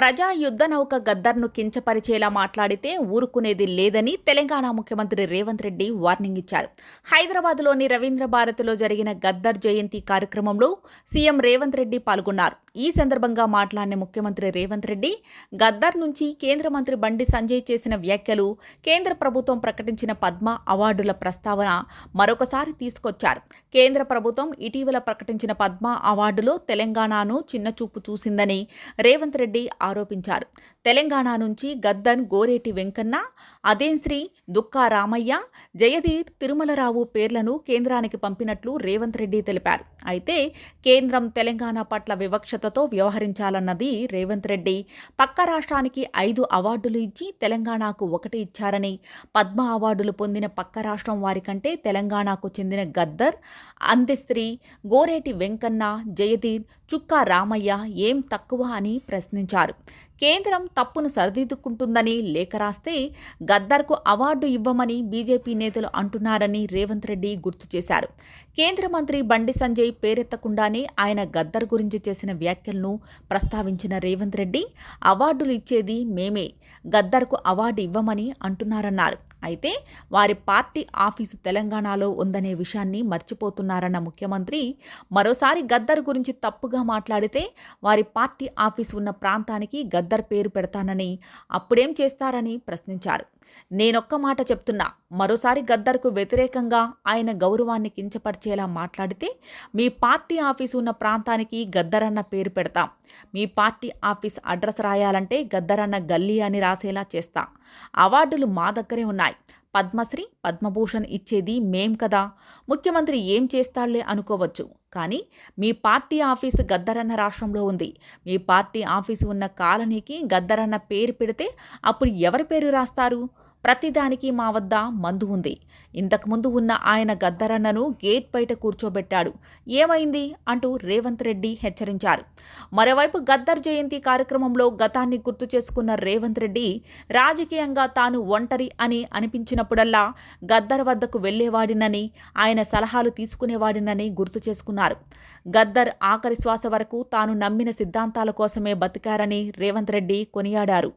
ప్రజా యుద్ధ నౌక గద్దర్ను కించపరిచేలా మాట్లాడితే ఊరుకునేది లేదని తెలంగాణ ముఖ్యమంత్రి రేవంత్ రెడ్డి వార్నింగ్ ఇచ్చారు. హైదరాబాద్లోని రవీంద్ర భారతిలో జరిగిన గద్దర్ జయంతి కార్యక్రమంలో సీఎం రేవంత్ రెడ్డి పాల్గొన్నారు. ఈ సందర్భంగా మాట్లాడిన ముఖ్యమంత్రి రేవంత్ రెడ్డి గద్దర్ నుంచి కేంద్ర మంత్రి బండి సంజయ్ చేసిన వ్యాఖ్యలు కేంద్ర ప్రభుత్వం ప్రకటించిన పద్మ అవార్డుల ప్రస్తావన మరొకసారి తీసుకొచ్చారు. కేంద్ర ప్రభుత్వం ఇటీవల ప్రకటించిన పద్మ అవార్డులో తెలంగాణను చిన్నచూపు చూసిందని రేవంత్ రెడ్డి ఆరోపించారు. తెలంగాణ నుంచి గద్దన్ గోరేటి వెంకన్న అదేంశ్రీ దుక్కా రామయ్య జయధీర్ తిరుమలరావు పేర్లను కేంద్రానికి పంపినట్లు రేవంత్ రెడ్డి తెలిపారు. అయితే కేంద్రం తెలంగాణ పట్ల వివక్షతతో వ్యవహరించాలన్నది రేవంత్ రెడ్డి. పక్క రాష్ట్రానికి ఐదు అవార్డులు ఇచ్చి తెలంగాణకు ఒకటి ఇచ్చారని పద్మ అవార్డులు పొందిన పక్క రాష్ట్రం వారికంటే తెలంగాణకు చెందిన గద్దర్ అందెశ్రీ గోరేటి వెంకన్న జయధీర్ చుక్కా రామయ్య ఏం తక్కువ అని ప్రశ్నించారు. కేంద్రం తప్పును సరిదిద్దుకుంటుందని లేఖ రాస్తే గద్దర్కు అవార్డు ఇవ్వమని బీజేపీ నేతలు అంటున్నారని రేవంత్ రెడ్డి గుర్తు చేశారు. కేంద్ర మంత్రి బండి సంజయ్ పేరెత్తకుండానే ఆయన గద్దర్ గురించి చేసిన వ్యాఖ్యలను ప్రస్తావించిన రేవంత్ రెడ్డి అవార్డులు ఇచ్చేది మేమే గద్దర్కు అవార్డు ఇవ్వమని అంటున్నారన్నారు. అయితే వారి పార్టీ ఆఫీసు తెలంగాణలో ఉందనే విషయాన్ని మర్చిపోతున్నారన్న ముఖ్యమంత్రి మరోసారి గద్దర్ గురించి తప్పుగా మాట్లాడితే వారి పార్టీ ఆఫీసు ఉన్న ప్రాంతానికి గద్దర్ పేరు పెడతానని అప్పుడేం చేస్తారని ప్రశ్నించారు. నేనొక్క మాట చెప్తున్నా మరోసారి గద్దర్కు వ్యతిరేకంగా ఆయన గౌరవాన్ని కించపరిచేలా మాట్లాడితే మీ పార్టీ ఆఫీసు ఉన్న ప్రాంతానికి గద్దరన్న పేరు పెడతాం. మీ పార్టీ ఆఫీస్ అడ్రస్ రాయాలంటే గద్దరన్న గల్లీ అని రాసేలా చేస్తా. అవార్డులు మా దగ్గరే ఉన్నాయి. పద్మశ్రీ పద్మభూషణ్ ఇచ్చేది మేం కదా. ముఖ్యమంత్రి ఏం చేస్తాళ్ళే అనుకోవచ్చు. కానీ మీ పార్టీ ఆఫీసు గద్దరన్న రాష్ట్రంలో ఉంది. మీ పార్టీ ఆఫీసు ఉన్న కాలనీకి గద్దరన్న పేరు పెడితే అప్పుడు ఎవరి పేరు రాస్తారు? ప్రతిదానికి మా వద్ద మందు ఉంది. ఇంతకుముందు ఉన్న ఆయన గద్దరన్నను గేట్ బయట కూర్చోబెట్టాడు. ఏమైంది? అంటూ రేవంత్ రెడ్డి హెచ్చరించారు. మరోవైపు గద్దర్ జయంతి కార్యక్రమంలో గతాన్ని గుర్తు చేసుకున్న రేవంత్ రెడ్డి రాజకీయంగా తాను ఒంటరి అని అనిపించినప్పుడల్లా గద్దర్ వద్దకు వెళ్ళేవాడినని ఆయన సలహాలు తీసుకునేవాడినని గుర్తు చేసుకున్నారు. గద్దర్ ఆఖరి శ్వాస వరకు తాను నమ్మిన సిద్ధాంతాల కోసమే బతికారని రేవంత్ రెడ్డి కొనియాడారు.